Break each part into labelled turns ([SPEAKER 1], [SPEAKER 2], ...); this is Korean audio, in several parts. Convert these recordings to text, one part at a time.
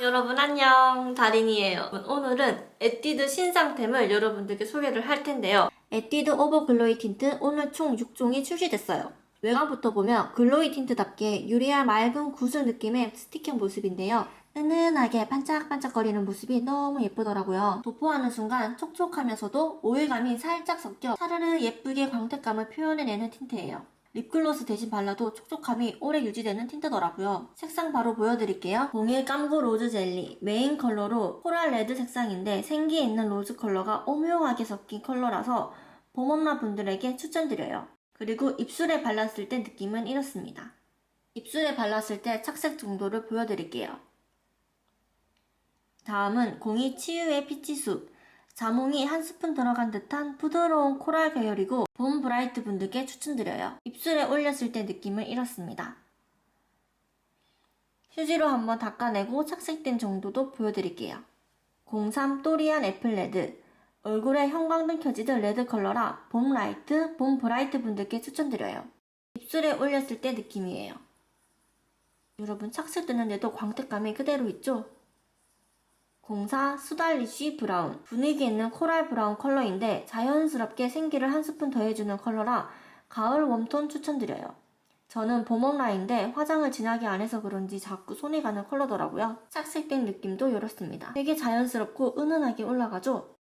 [SPEAKER 1] 여러분 안녕. 다린이에요. 오늘은 에뛰드 신상템을 여러분들께 소개를 할 텐데요. 에뛰드 오버 글로이 틴트 오늘 총 6종이 출시됐어요. 외관부터 보면 글로이 틴트답게 유리알 맑은 구슬 느낌의 스틱형 모습인데요. 은은하게 반짝반짝거리는 모습이 너무 예쁘더라고요. 도포하는 순간 촉촉하면서도 오일감이 살짝 섞여 사르르 예쁘게 광택감을 표현해내는 틴트예요 립글로스 대신 발라도 촉촉함이 오래 유지되는 틴트더라고요. 색상 바로 보여드릴게요. 01 깜구 로즈 젤리 메인 컬러로 코랄 레드 색상인데 생기 있는 로즈 컬러가 오묘하게 섞인 컬러라서 봄엄마 분들에게 추천드려요. 그리고 입술에 발랐을 때 느낌은 이렇습니다. 입술에 발랐을 때 착색 정도를 보여드릴게요. 다음은 02 치유의 피치숲 자몽이 한 스푼 들어간 듯한 부드러운 코랄 계열이고 봄 브라이트 분들께 추천드려요. 입술에 올렸을 때 느낌은 이렇습니다. 휴지로 한번 닦아내고 착색된 정도도 보여드릴게요. 03 또리안 애플 레드 얼굴에 형광등 켜지듯 레드 컬러라 봄 라이트, 봄 브라이트 분들께 추천드려요. 입술에 올렸을 때 느낌이에요. 여러분 착색 되는데도 광택감이 그대로 있죠? 04 수달리쉬 브라운 분위기 있는 코랄 브라운 컬러인데 자연스럽게 생기를 한 스푼 더해주는 컬러라 가을 웜톤 추천드려요. 저는 봄웜 라인데 화장을 진하게 안 해서 그런지 자꾸 손이 가는 컬러더라고요. 착색된 느낌도 이렇습니다. 되게 자연스럽고 은은하게 올라가죠?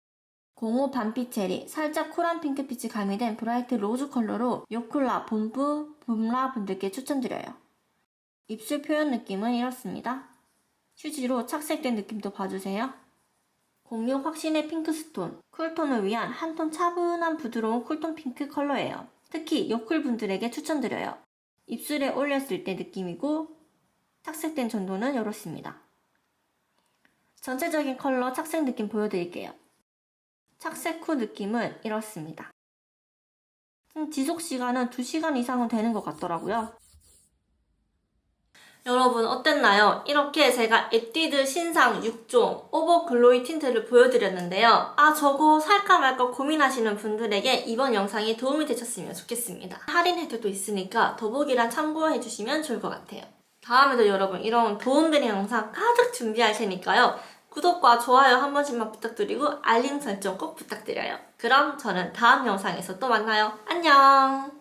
[SPEAKER 1] 05 반빛 체리 살짝 쿨한 핑크빛이 가미된 브라이트 로즈 컬러로 요쿨라 본부 봄라 분들께 추천드려요. 입술 표현 느낌은 이렇습니다. 휴지로 착색된 느낌도 봐주세요. 06 확신의 핑크스톤, 쿨톤을 위한 한 톤 차분한 부드러운 쿨톤 핑크 컬러예요. 특히 요쿨 분들에게 추천드려요. 입술에 올렸을 때 느낌이고 착색된 정도는 이렇습니다. 전체적인 컬러 착색 느낌 보여드릴게요. 착색 후 느낌은 이렇습니다. 음, 지속 시간은 2시간 이상은 되는 것 같더라고요. 여러분 어땠나요? 이렇게 제가 에뛰드 신상 6종 오버 글로이 틴트를 보여드렸는데요. 아 저거 살까 말까 고민하시는 분들에게 이번 영상이 도움이 되셨으면 좋겠습니다. 할인 혜택도 있으니까 더보기란 참고해주시면 좋을 것 같아요. 다음에도 여러분 이런 도움되는 영상 가득 준비할 테니까요. 구독과 좋아요 한 번씩만 부탁드리고 알림 설정 꼭 부탁드려요. 그럼 저는 다음 영상에서 또 만나요. 안녕!